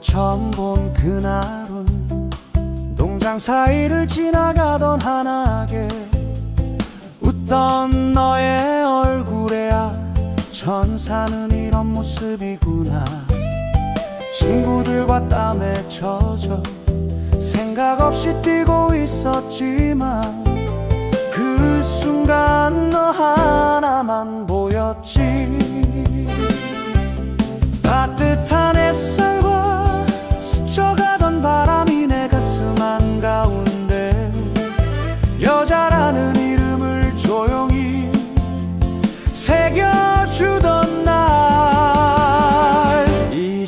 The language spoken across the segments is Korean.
처음 본 그날은 농장 사이를 지나가던 한하게 웃던 너의 얼굴에야 천사는 이런 모습이구나. 친구들과 땀에 젖어 생각 없이 뛰고 있었지만 그 순간 너 하나만 보였지. 따뜻한 햇살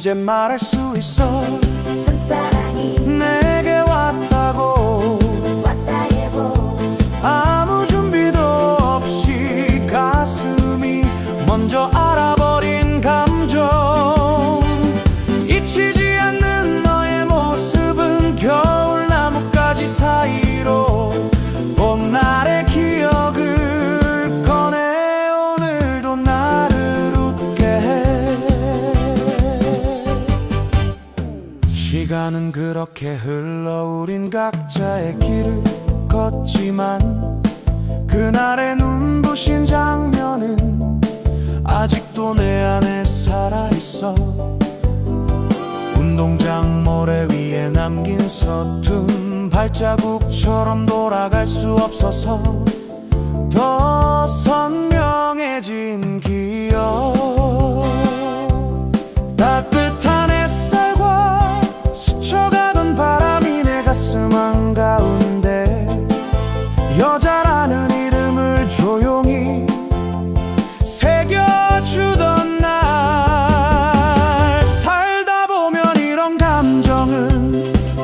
이제 말할 수 있어 시간은 그렇게 흘러 우린 각자의 길을 걷지만 그날의 눈부신 장면은 아직도 내 안에 살아있어. 운동장 모래 위에 남긴 서툰 발자국처럼 돌아갈 수 없어서 더 선명해진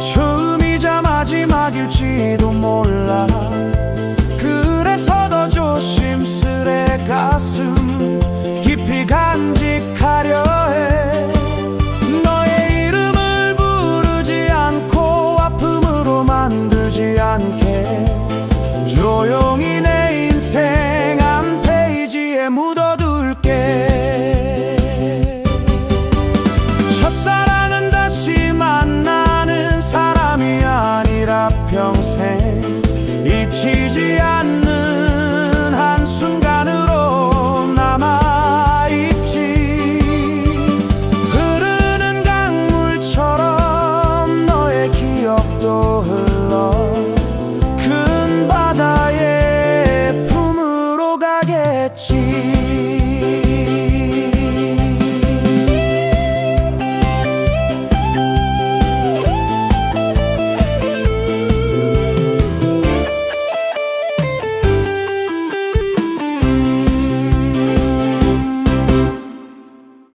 처음이자 마지막일지도 몰라. 그래서 더 조심스레 가슴 깊이 간직하려 해. 너의 이름을 부르지 않고 아픔으로 만들지 않게 조용히 그치지 않는 한순간으로 남아있지. 흐르는 강물처럼 너의 기억도 흘러 큰 바다의 품으로 가겠지.